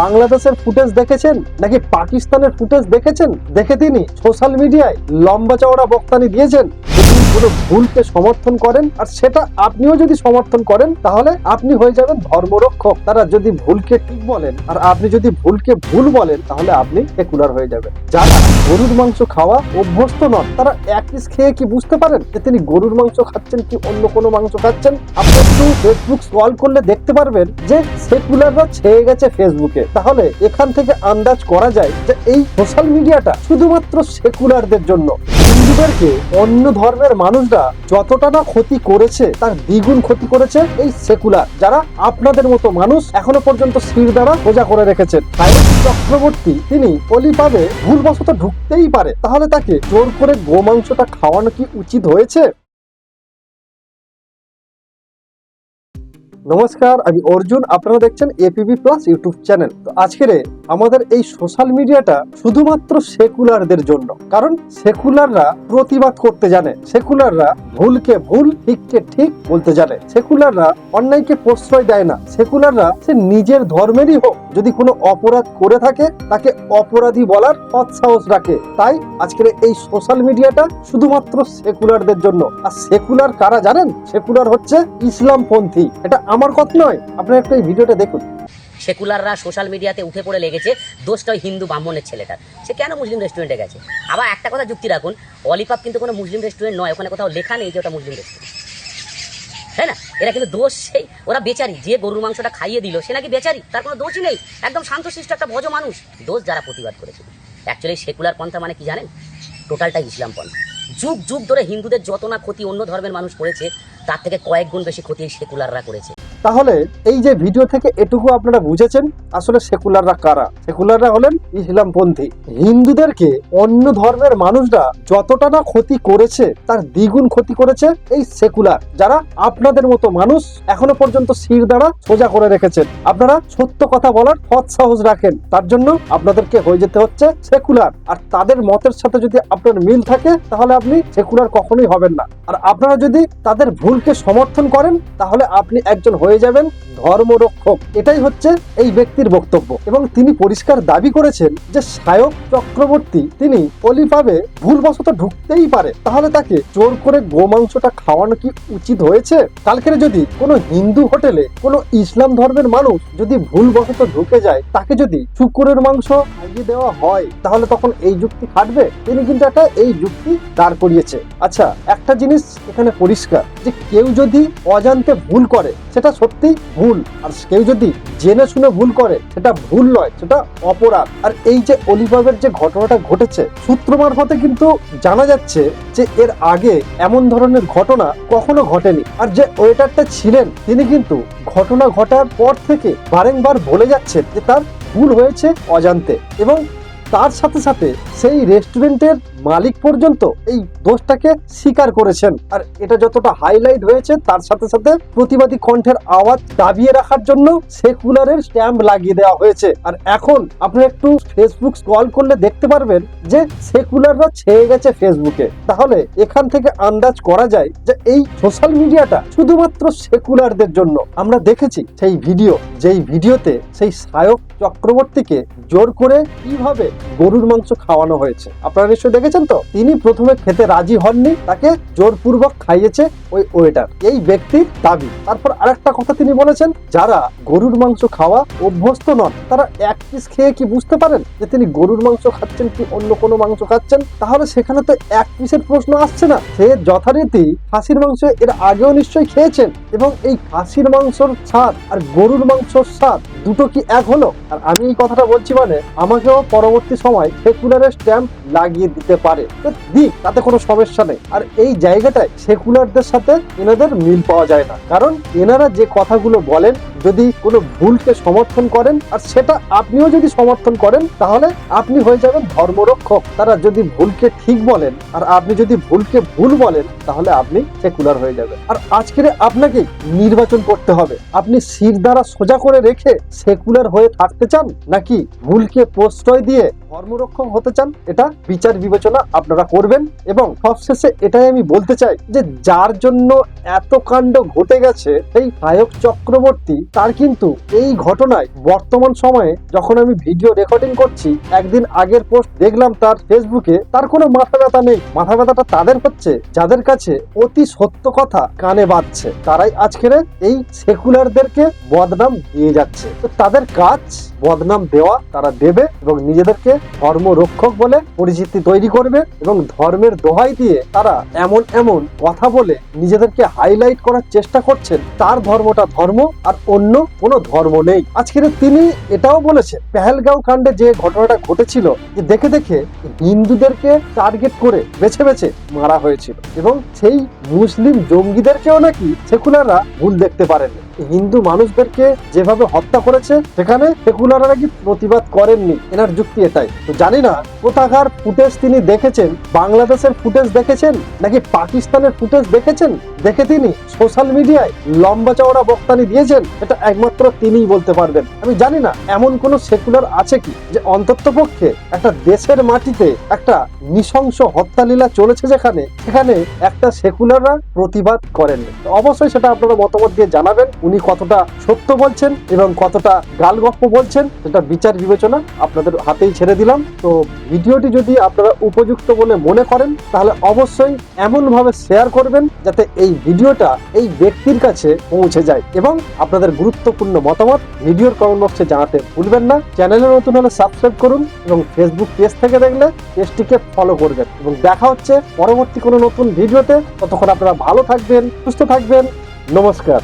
বাংলাদেশের ফুটেজ দেখেছেন? নাকি পাকিস্তানের ফুটেজ দেখেছেন? দেখে তিনি সোশ্যাল মিডিয়ায় লম্বা চওড়া বক্তানি দিয়েছেন। কোনো ভুলকে সমর্থন করেন আর সেটা আপনিও যদি সমর্থন করেন, তাহলে আপনি হয়ে যাবেন ধর্মরক্ষক। তারা যদি ভুলকে ঠিক বলেন আর আপনি যদি ভুলকে ভুল বলেন, তাহলে আপনি সেকুলার হয়ে যাবেন। যারা গরুর মাংস খাওয়া অভ্যস্ত নন, তারা এক পিস খেয়ে কি বুঝতে পারেন যে তিনি গরুর মাংস খাচ্ছেন কি অন্য কোনো মাংস খাচ্ছেন? আপনি একটু ফেসবুক স্ক্রল করলে দেখতে পারবেন যে সেকুলাররা ছেয়ে গেছে ফেসবুকে তাহলে এখান থেকে আন্দাজ করা যায় যে এই সোশ্যাল মিডিয়াটা শুধুমাত্র সেকুলারদের জন্য। হিন্দুদেরকে অন্য ধর্মের মানুষরা যতটা না ক্ষতি করেছে, তার দ্বিগুণ ক্ষতি করেছে এই সেকুলার, যারা আপনাদের মতো মানুষ এখনও পর্যন্ত শির দ্বারা সোজা করে রেখেছেন। তাই চক্রবর্তী, তিনি অলিপাবে ভুলবশত ঢুকতেই পারে। তাহলে তাকে জোর করে গোমাংসটা খাওয়ানো কি উচিত হয়েছে? নমস্কার, আমি অর্জুন, আপনারা দেখছেন এপিবি প্লাস ইউটিউব চ্যানেল তো আজকের আমাদের এই সোশ্যাল মিডিয়াটা শুধুমাত্র সেকুলারদের জন্য। কারণ সেকুলাররা প্রতিবাদ করতে জানে। সেকুলাররা ভুলকে ভুল, ঠিককে ঠিক বলতে জানে। সেকুলাররা অন্যায়কে প্রশ্রয় দেয় না। সেকুলাররা সে নিজের ধর্মেরই হোক, যদি কোনো অপরাধ করে থাকে, তাকে অপরাধী বলার সৎ সাহস রাখে। তাই আজকের এই সোশ্যাল মিডিয়াটা শুধুমাত্র সেকুলারদের জন্য। আর সেকুলার কারা জানেন? সেকুলার হচ্ছে ইসলামপন্থী। এটা আমার কথা নয়, আপনারা একটু এই ভিডিওটা দেখুন। সেকুলাররা সোশ্যাল মিডিয়াতে উঠে পড়ে লেগেছে, দোষটা হিন্দু ব্রাহ্মণের ছেলেটার। সে কেন মুসলিম রেস্টুরেন্টে গেছে? আবার একটা কথা যুক্তি রাখুন, অলিপাপ কিন্তু কোনো মুসলিম রেস্টুরেন্ট নয়, ওখানে কোথাও লেখা নেই যে ওটা মুসলিম রেস্টুরেন্ট। তাই না? এরা কিন্তু দোষ, সেই, ওরা বেচারি, যে গরুর মাংসটা খাইয়ে দিল, সে নাকি বেচারি, তার কোনো দোষই নেই, একদম শান্তশিষ্ট একটা ভজ মানুষ। দোষ যারা প্রতিবাদ করেছিল অ্যাকচুয়ালি সেকুলার পন্থা মানে কি জানেন? টোটালটা ইসলাম পন্থা। যুগ যুগ ধরে হিন্দুদের যত না ক্ষতি অন্য ধর্মের মানুষ করেছে, তার থেকে কয়েক গুণ বেশি ক্ষতি সেকুলাররা করেছে। তাহলে এই যে ভিডিও থেকে এটুকু আপনারা বুঝেছেন, আসলে সেকুলাররা কারা? সেকুলাররা হলেন ইসলামপন্থী হিন্দুদেরকে অন্য ধর্মের মানুষরা যতটা না ক্ষতি করেছে, তার দ্বিগুণ ক্ষতি করেছে এই সেকুলার। যারা আপনাদের মতো মানুষ এখনও পর্যন্ত শির দ্বারা সোজা করে রেখেছেন। আপনারা সত্য কথা বলার সৎ সাহস রাখেন। তার জন্য আপনাদেরকে হয়ে যেতে হচ্ছে সেকুলার। আর তাদের মতের সাথে যদি আপনার মিল থাকে, তাহলে আপনি সেকুলার কখনোই হবেন না। আর আপনারা যদি তাদের ভুলকে সমর্থন করেন, তাহলে আপনি একজন হয়ে যাবেন। ধর্মরক্ষক। এটাই হচ্ছে এই ব্যক্তির বক্তব্য। এবং তিনি পরিষ্কার দাবি করেছেন যে সায়ক চক্রবর্তী, তিনি অলিভাবে ভুলবশত ঢুকতেই পারে। তাহলে তাকে জোর করে গোমাংসটা খাওয়ানো কি উচিত হয়েছে? কালকের যদি কোনো হিন্দু হোটেলে কোনো ইসলাম ধর্মের মানুষ যদি ভুলবশত ঢুকে যায়, তাকে যদি শুকুরের মাংস খাইয়ে দেওয়া হয়, তাহলে তখন এই যুক্তি খাটবে? তিনি কিন্তু একটা এই যুক্তি দাঁড় করিয়েছে। আচ্ছা একটা জিনিস এখানে পরিষ্কার, যে কেউ যদি অজান্তে ভুল করে, সেটা সত্যি ভুল। আর কেউ যদি জেনে শুনে ভুল করে, সেটা ভুল নয়, সেটা অপরাধ। আর এই যে অলিভাবের যে ঘটনাটা ঘটেছে, সূত্র মারফতে কিন্তু জানা যাচ্ছে যে এর আগে এমন ধরনের ঘটনা কখনো ঘটেনি। আর যে ওয়েটারটা ছিলেন, তিনি কিন্তু ঘটনা ঘটার পর থেকে বারেংবার বলে যাচ্ছেন যে তার ভুল হয়েছে অজান্তে। এবং তার সাথে সাথে সেই রেস্টুরেন্টের মালিক পর্যন্ত এই দোষটাকে স্বীকার করেছেন। আর এটা যতটা হাইলাইট হয়েছে, তার সাথে সাথে প্রতিবাদী কণ্ঠের আওয়াজ দাবিয়ে রাখার জন্য সেকুলারের স্ট্যাম্প লাগিয়ে দেওয়া হয়েছে। আর এখন আপনি একটু ফেসবুক স্ক্রল করলে দেখতে পারবেন যে সেকুলাররা ছেয়ে গেছে ফেসবুকে তাহলে এখান থেকে আন্দাজ করা যায় যে এই সোশ্যাল মিডিয়াটা শুধুমাত্র সেকুলারদের জন্য। আমরা দেখেছি সেই ভিডিও যেই ভিডিওতে সেই সায়ক চক্রবর্তীকে জোর করে কীভাবে গরুর মাংস খাওয়ানো হয়েছে। আপনারা নিশ্চয়ই দেখেছেন তো? তিনি প্রথমে খেতে রাজি হননি, তাকে জোরপূর্বক খাইয়েছে ওই ওয়েটার এই ব্যক্তির দাবি। তারপর আরেকটা কথা তিনি বলেছেন, যারা গরুর মাংস খাওয়া অভ্যস্ত নন, তারা এক পিস খেয়ে কি বুঝতে পারেন যে তিনি গরুর মাংস খাচ্ছেন কি অন্য কোনো মাংস খাচ্ছেন? তাহলে সেখানে তো এক পিসের প্রশ্ন আসছে না। সে যথারীতি খাসির মাংস এর আগেও নিশ্চয়ই খেয়েছেন এবং এই খাসির মাংসর স্বাদ আর গরুর মাংসর স্বাদ দুটো কি এক হলো? আর আমি এই কথাটা বলছি মানে আমাকেও পরবর্তী সময় সেকুলারের স্ট্যাম্প লাগিয়ে দিতে পারে। দিক, তাতে কোনো সমস্যা নেই। আর এই জায়গাটায় সেকুলারদের সাথে এনাদের মিল পাওয়া যায় না। কারণ এনারা যে কথাগুলো বলেন, যদি কোনো ভুলকে সমর্থন করেন, আর সেটা আপনিও যদি সমর্থন করেন, তাহলে আপনি হয়ে যাবেন ধর্মরক্ষক। তারা যদি ভুলকে ঠিক বলেন, আর আপনি যদি ভুলকে ভুল বলেন, তাহলে আপনি সেকুলার হয়ে যাবেন। আর আজকের আপনাকে নির্বাচন করতে হবে। আপনি শির দ্বারা সোজা করে রেখে সেকুলার হয়ে থাকতে চান, নাকি ভুলকে প্রশ্রয় দিয়ে ধর্মরক্ষক হতে চান, এটা বিচার বিবেচনা আপনারা করবেন। এবং সবশেষে এটাই আমি বলতে চাই যে, যার জন্য এত কাণ্ড ঘটে গেছে এই নায়ক চক্রবর্তী, তার কিন্তু এই ঘটনায় বর্তমান সময়ে যখন আমি ভিডিও রেকর্ডিং করছি, একদিন আগের পোস্ট দেখলাম তার ফেসবুকে, তার কোনো মাথা ব্যথা নেই। মাথা ব্যথাটা তাদের হচ্ছে, যাদের কাছে অতি সত্য কথা কানে বাজছে। তারাই আজকের এই সেকুলারদেরকে বদনাম দিয়ে যাচ্ছে। তো তাদের কাজ বদনাম দেওয়া তারা দেবে এবং নিজেদেরকে ধর্ম রক্ষক বলে পরিচিতি তৈরি করবে এবং ধর্মের দোহাই দিয়ে তারা এমন এমন কথা বলে নিজেদেরকে হাইলাইট করার চেষ্টা করছেন। তার ধর্মটা ধর্ম আর অন্য কোনো ধর্ম নেই। আজকের তিনি এটাও বলেছে পেহেলগাঁও কাণ্ডে যে ঘটনাটা ঘটেছিল যে দেখে দেখে হিন্দুদেরকে টার্গেট করে বেছে বেছে মারা হয়েছিল এবং সেই মুসলিম জঙ্গিদেরকেও নাকি সেকুলাররা ভুল দেখতে পারেননি। হিন্দু মানুষদেরকে যেভাবে হত্যা করেছে, সেখানে সেকুলাররা কি প্রতিবাদ করেননি। এনার যুক্তি এটাই। তো জানি না, কোথাকার ফুটেজ তিনি দেখেছেন? বাংলাদেশের ফুটেজ দেখেছেন? নাকি পাকিস্তানের ফুটেজ দেখেছেন? দেখে তিনি সোশ্যাল মিডিয়ায় লম্বা চওড়া বক্তানি দিয়েছেন? এটা একমাত্র তিনিই বলতে পারবেন। আমি জানি না, এমন কোন সেকুলার আছে কি যে অন্তত পক্ষে একটা দেশের মাটিতে একটা নৃশংস হত্যালীলা চলেছে যেখানে, সেখানে একটা সেকুলাররা প্রতিবাদ করেননি। তো অবশ্যই সেটা আপনারা মতামত দিয়ে জানাবেন। উনি কতটা সত্য বলছেন এবং কতটা গালগপ্প বলছেন, সেটা বিচার বিবেচনা আপনাদের হাতেই ছেড়ে দিলাম। তো ভিডিওটি যদি আপনারা উপযুক্ত বলে মনে করেন, তাহলে অবশ্যই এমন ভাবে শেয়ার করবেন যাতে এই ভিডিওটা এই ব্যক্তির কাছে পৌঁছে যায়। এবং আপনাদের গুরুত্বপূর্ণ মতামত ভিডিওর কমেন্ট বক্সে জানাতে ভুলবেন না। চ্যানেলে নতুন হলে সাবস্ক্রাইব করুন এবং ফেসবুক পেজ থেকে দেখলে পেজটিকে ফলো করবেন। এবং দেখা হচ্ছে পরবর্তী কোনো নতুন ভিডিওতে। ততক্ষণ আপনারা ভালো থাকবেন, সুস্থ থাকবেন। নমস্কার।